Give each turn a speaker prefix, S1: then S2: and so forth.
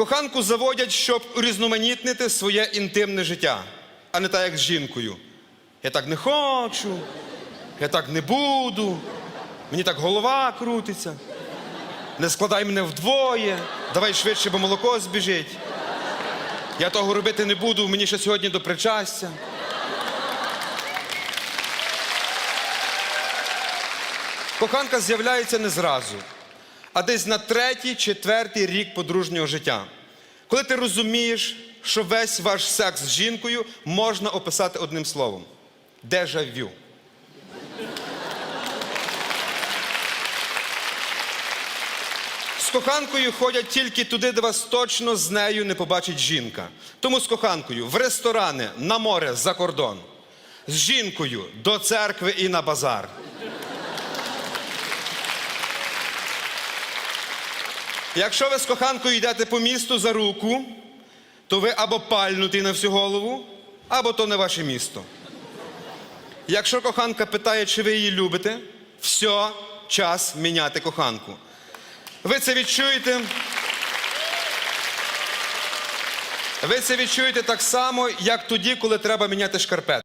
S1: Коханку заводять, щоб урізноманітнити своє інтимне життя, а не так, як з жінкою. Я так не хочу, я так не буду, мені так голова крутиться. Не складай мене вдвоє, давай швидше, бо молоко збіжить. Я того робити не буду, мені ще сьогодні до причастя. Коханка з'являється не зразу, а десь на третій, четвертий рік подружнього життя. Коли ти розумієш, що весь ваш секс з жінкою можна описати одним словом дежавю. З коханкою ходять тільки туди, де вас точно з нею не побачить жінка. Тому з коханкою в ресторани, на море, за кордон. З жінкою до церкви і на базар. Якщо ви з коханкою йдете по місту за руку, то ви або пальнутий на всю голову, або то не ваше місто. Якщо коханка питає, чи ви її любите, все, час міняти коханку. Ви це відчуєте. Ви це відчуєте так само, як тоді, коли треба міняти шкарпет.